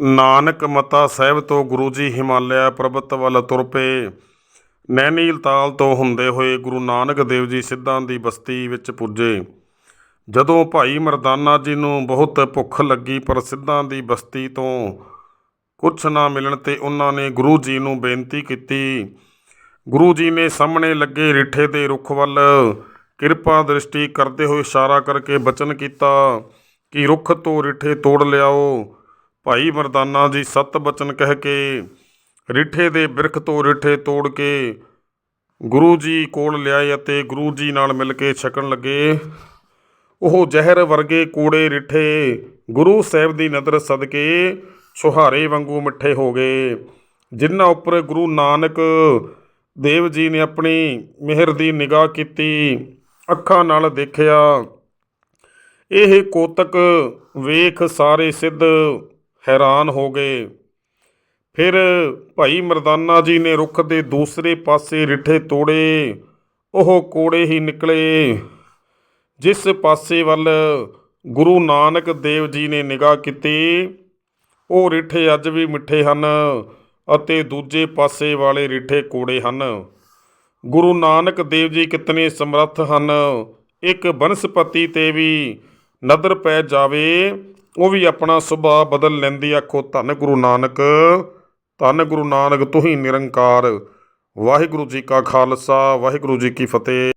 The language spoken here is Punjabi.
ਨਾਨਕ ਮਤਾ ਸਾਹਿਬ ਤੋਂ ਗੁਰੂ ਜੀ ਹਿਮਾਲਿਆ ਪਰਬਤ ਵੱਲ ਤੁਰ ਪਏ। ਨੈਣੀਲ ਤਾਲ ਤੋਂ ਹੁੰਦੇ ਹੋਏ ਗੁਰੂ ਨਾਨਕ ਦੇਵ ਜੀ ਸਿੱਧਾਂ ਦੀ ਬਸਤੀ ਵਿੱਚ ਪੁੱਜੇ। ਜਦੋਂ ਭਾਈ ਮਰਦਾਨਾ ਜੀ ਨੂੰ ਬਹੁਤ ਭੁੱਖ ਲੱਗੀ, ਪਰ ਸਿੱਧਾਂ ਦੀ ਬਸਤੀ ਤੋਂ ਕੁਛ ਨਾ ਮਿਲਣ ਤੇ ਉਹਨਾਂ ਨੇ ਗੁਰੂ ਜੀ ਨੂੰ ਬੇਨਤੀ ਕੀਤੀ। ਗੁਰੂ ਜੀ ਨੇ ਸਾਹਮਣੇ ਲੱਗੇ ਰਿੱਠੇ ਦੇ ਰੁੱਖ ਵੱਲ ਕਿਰਪਾ ਦ੍ਰਿਸ਼ਟੀ ਕਰਦੇ ਹੋਏ ਇਸ਼ਾਰਾ ਕਰਕੇ ਬਚਨ ਕੀਤਾ ਕਿ ਰੁੱਖ ਤੋਂ ਰਿੱਠੇ ਤੋੜ ਲਿਆਓ। ਭਾਈ ਮਰਦਾਨਾ ਜੀ ਸਤ ਬਚਨ ਕਹਿ ਕੇ, ਰਿਠੇ ਦੇ ਬਿਰਖ ਤੋਂ ਰਿਠੇ ਤੋੜ ਕੇ ਗੁਰੂ ਜੀ ਕੋਲ ਲਿਆਏ ਅਤੇ ਗੁਰੂ ਜੀ ਨਾਲ ਮਿਲ ਕੇ ਛਕਣ ਲੱਗੇ। ਉਹ ਜ਼ਹਿਰ ਵਰਗੇ ਕੂੜੇ ਰਿਠੇ ਗੁਰੂ ਸਾਹਿਬ ਦੀ ਨਜ਼ਰ ਸਦਕੇ ਸੁਹਾਰੇ ਵਾਂਗੂ ਮਿੱਠੇ ਹੋ ਗਏ। ਜਿਨ੍ਹਾਂ ਉੱਪਰ ਗੁਰੂ ਨਾਨਕ ਦੇਵ ਜੀ ਨੇ ਆਪਣੀ ਮਿਹਰ ਦੀ ਨਿਗਾਹ ਕੀਤੀ, ਅੱਖਾਂ ਨਾਲ ਦੇਖਿਆ। ਇਹ ਕੋਤਕ ਵੇਖ ਸਾਰੇ ਸਿੱਧ ਹੈਰਾਨ ਹੋ ਗਏ। ਫਿਰ ਭਾਈ ਮਰਦਾਨਾ ਜੀ ਨੇ ਰੁੱਖ ਦੇ ਦੂਸਰੇ ਪਾਸੇ ਰਿੱਠੇ ਤੋੜੇ। ਉਹ ਕੋੜੇ ਹੀ ਨਿਕਲੇ। ਜਿਸ ਪਾਸੇ ਵੱਲ ਗੁਰੂ ਨਾਨਕ ਦੇਵ ਜੀ ਨੇ ਨਿਗਾਹ ਕੀਤੀ, ਉਹ ਰਿੱਠੇ ਅੱਜ ਵੀ ਮਿੱਠੇ ਹਨ ਅਤੇ ਦੂਜੇ ਪਾਸੇ ਵਾਲੇ ਰਿੱਠੇ ਕੋੜੇ ਹਨ। ਗੁਰੂ ਨਾਨਕ ਦੇਵ ਜੀ ਕਿਤਨੇ ਸਮਰੱਥ ਹਨ। ਇੱਕ ਬਨਸਪਤੀ ਤੇ ਵੀ ਨਦਰ ਪੈ ਜਾਵੇ ਉਹ ਵੀ ਆਪਣਾ ਸੁਭਾਅ ਬਦਲ ਲੈਂਦੀ ਆਖੋ, ਧੰਨ ਗੁਰੂ ਨਾਨਕ, ਧੰਨ ਗੁਰੂ ਨਾਨਕ ਤੁਹੀ ਨਿਰੰਕਾਰ। ਵਾਹਿਗੁਰੂ ਜੀ ਕਾ ਖਾਲਸਾ, ਵਾਹਿਗੁਰੂ ਜੀ ਕੀ ਫਤਿਹ।